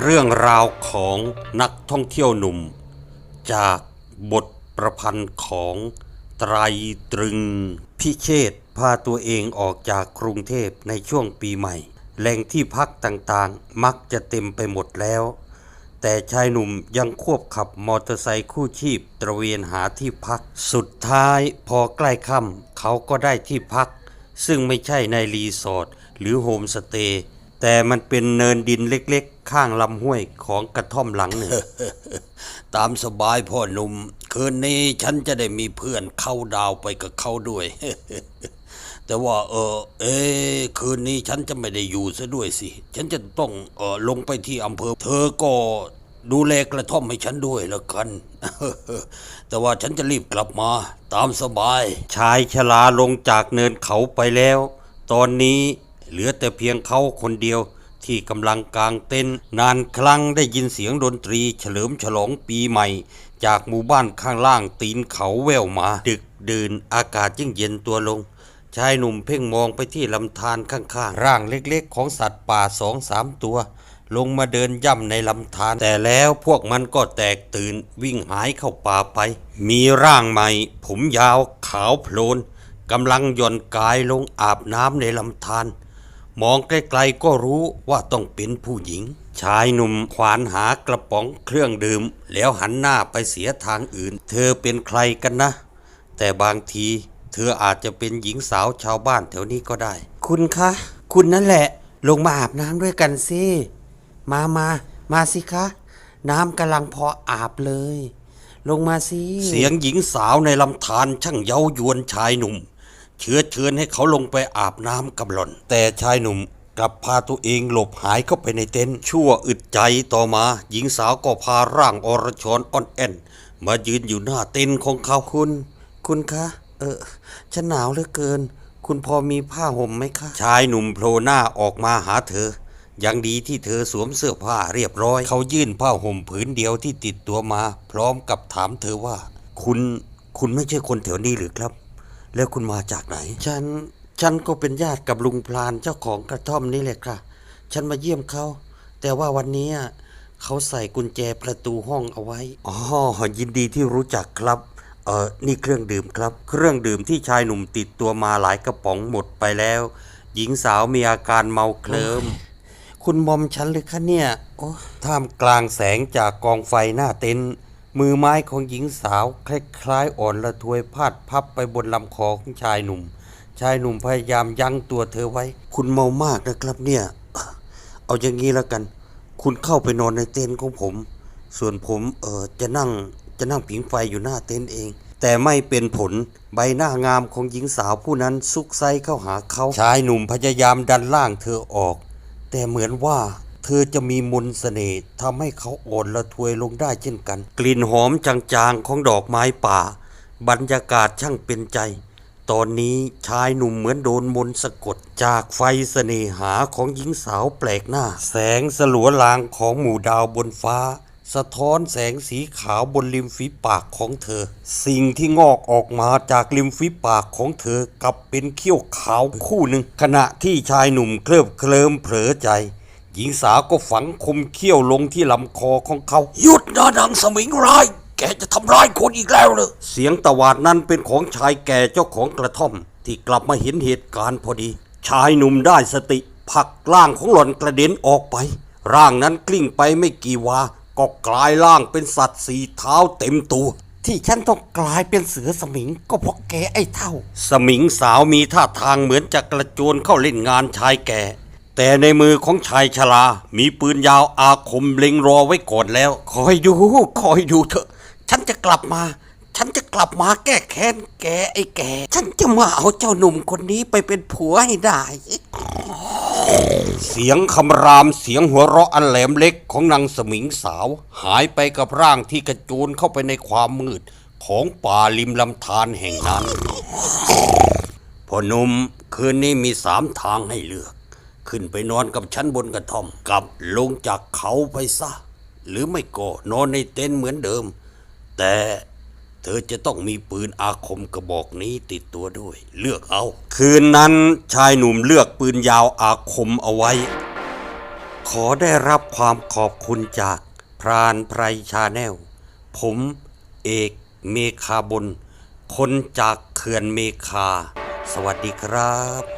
เรื่องราวของนักท่องเที่ยวหนุ่ม จากบทประพันธ์ของไตรตรึงพิเชษพาตัวเองออกจากกรุงเทพในช่วงปีใหม่ แหล่งที่พักต่างๆ มักจะเต็มไปหมดแล้ว แต่ชายหนุ่มยังควบขับมอเตอร์ไซค์คู่ชีพตระเวนหาที่พัก สุดท้ายพอใกล้ค่ำเขาก็ได้ที่พัก ซึ่งไม่ใช่ในรีสอร์ทหรือโฮมสเตย์ แต่มันเป็นเนินดินเล็กๆ ข้างลำห้วยของกระท่อมหลังหนึ่ง ตามสบายพ่อหนุ่ม คืนนี้ฉันจะได้มีเพื่อนเข้าดาวไปกับเขาด้วย แต่ว่า เออ เอ๊ะคืนนี้ฉันจะไม่ได้อยู่ซะด้วยสิ ฉันจะต้องเออลงไปที่อำเภอ เธอก็ดูแลกระท่อมให้ฉันด้วยแล้วกัน แต่ว่าฉันจะรีบกลับมา ตามสบาย ชายชราลงจากเนินเขาไปแล้ว ตอนนี้ เหลือแต่เพียงเขาคนเดียวที่กำลังกางเต็นนานครั้งได้ยินเสียงดนตรีเฉลิมฉลองปีใหม่ จากหมู่บ้านข้างล่างตีนเขาแววมา ดึกดื่นอากาศยิ่งเย็นตัวลง ชายหนุ่มเพ่งมองไปที่ลำธารข้างๆ ร่างเล็กๆ ของสัตว์ป่าสองสามตัว ลงมาเดินย่ำในลำธารแต่แล้วพวกมันก็แตกตื่นวิ่งหายเข้าป่าไป มีร่างใหม่ ผมยาวขาวโพลนกำลังย่อนกายลงอาบน้ำในลำธาร มองไกลๆก็รู้ว่าต้องเป็นผู้หญิง ชายหนุ่มควานหากระป๋องเครื่องดื่ม แล้วหันหน้าไปเสียทางอื่น เธอเป็นใครกันนะ แต่บางที เธออาจจะเป็นหญิงสาวชาวบ้านแถวนี้ก็ได้ คุณคะ คุณนั่นแหละ ลงมาอาบน้ำด้วยกันสิ มามามาสิคะ น้ำกำลังพออาบเลย ลงมาสิ เสียงหญิงสาวในลำธารช่างเย้ายวนชายหนุ่ม เชื้อเชิญให้เขาลงไปอาบน้ำกับหล่อน แต่ชายหนุ่มกลับพาตัวเองหลบหายเข้าไปในเต็นท์ชั่วอึดใจต่อมา หญิงสาวก็พาร่างอรชรอ่อนแอนมายืนอยู่หน้าเต็นท์ของเขาคุณ คุณคะ เออฉันหนาวเหลือเกิน คุณพอมีผ้าห่มไหมคะ ชายหนุ่มโผล่หน้าออกมาหาเธอ ยังดีที่เธอสวมเสื้อผ้าเรียบร้อย เขายื่นผ้าห่มผืนเดียวที่ติดตัวมา พร้อมกับถามเธอว่า คุณ คุณไม่ใช่คนแถวนี้หรือครับ แล้วคุณมาจากไหน ฉัน ฉันก็เป็นญาติกับลุงพลานเจ้าของกระท่อมนี่แหละค่ะ ฉันมาเยี่ยมเขา แต่ว่าวันนี้เขาใส่กุญแจประตูห้องเอาไว้ อ๋อ ยินดีที่รู้จักครับ เออนี่เครื่องดื่มครับ เครื่องดื่มที่ชายหนุ่มติดตัวมาหลายกระป๋องหมดไปแล้ว หญิงสาวมีอาการเมาเคลิมคุณมอมฉันหรือคะเนี่ย โอ้ท่ามกลางแสงจากกองไฟหน้าเต็นท์ มือไม้ของหญิงสาว คล้ายๆอ่อนละทวยพาดพับไปบนลำคอของชายหนุ่ม ชายหนุ่มพยายามยั้งตัวเธอไว้ คุณเมามากนะครับเนี่ย เอาอย่างนี้แล้วกัน คุณเข้าไปนอนในเต็นท์ของผม ส่วนผมเออจะนั่งจะนั่งผิงไฟอยู่หน้าเต็นท์เอง แต่ไม่เป็นผลใบหน้างามของหญิงสาวผู้นั้นซุกไซเข้าหาเขาชายหนุ่มพยายามดันล่างเธอออก แต่เหมือนว่า เธอจะมีมนต์เสน่ห์ทำให้เขาอ่อนละทวยลงได้เช่นกัน กลิ่นหอมจางๆของดอกไม้ป่า บรรยากาศช่างเป็นใจ ตอนนี้ชายหนุ่มเหมือนโดนมนสะกด จากไฟเสน่หาของหญิงสาวแปลกหน้า แสงสลัวลางของหมู่ดาวบนฟ้า สะท้อนแสงสีขาวบนริมฝีปากของเธอ สิ่งที่งอกออกมาจากริมฝีปากของเธอกลับเป็นเขี้ยวขาวคู่หนึ่งขณะที่ชายหนุ่มเคลิบเคลิ้มเผลอใจ หญิงสาวก็ฝังคมเขี้ยวลงที่ลำคอของเขา หยุดนะนางสมิงร้ายแกจะทำร้ายคนอีกแล้วเหรอเสียงตวาดนั้นเป็นของชายแก่เจ้าของกระท่อม ที่กลับมาเห็นเหตุการณ์พอดี ชายหนุ่มได้สติผลักร่างของหล่อนกระเด็นออกไป ร่างนั้นกลิ้งไปไม่กี่วา ก็กลายร่างเป็นสัตว์สีเท้าเต็มตัว ที่ฉันต้องกลายเป็นเสือสมิงก็เพราะแกไอ้เท่า สมิงสาวมีท่าทางเหมือนจะกระโจนเข้าเล่นงานชายแก่ แต่ในมือของชายชรา มีปืนยาวอาคมเล็งรอไว้ก่อนแล้ว คอยดู คอยดูเถอะ ฉันจะกลับมา ฉันจะกลับมาแก้แค้นแกไอ้แก ฉันจะมาเอาเจ้าหนุ่มคนนี้ไปเป็นผัวให้ได้ เสียงคำรามเสียงหัวเราะอันแหลมเล็กของนางสมิงสาว หายไปกับร่างที่กระโจนเข้าไปในความมืด ของป่าริมลำธารแห่งนั้นพ่อหนุ่มคืนนี้มีสามทางให้เลือก ขึ้นไปนอนกับฉันบนกระท่อมกับลงจากเขาไปซะ หรือไม่ก็นอนในเต็นท์เหมือนเดิม แต่เธอจะต้องมีปืนอาคมกระบอกนี้ติดตัวด้วย เลือกเอา คืนนั้นชายหนุ่มเลือกปืนยาวอาคมเอาไว้ ขอได้รับความขอบคุณจากพรานไพรชาแนล ผมเอกเมคาบน คนจากเขื่อนเมคา สวัสดีครับ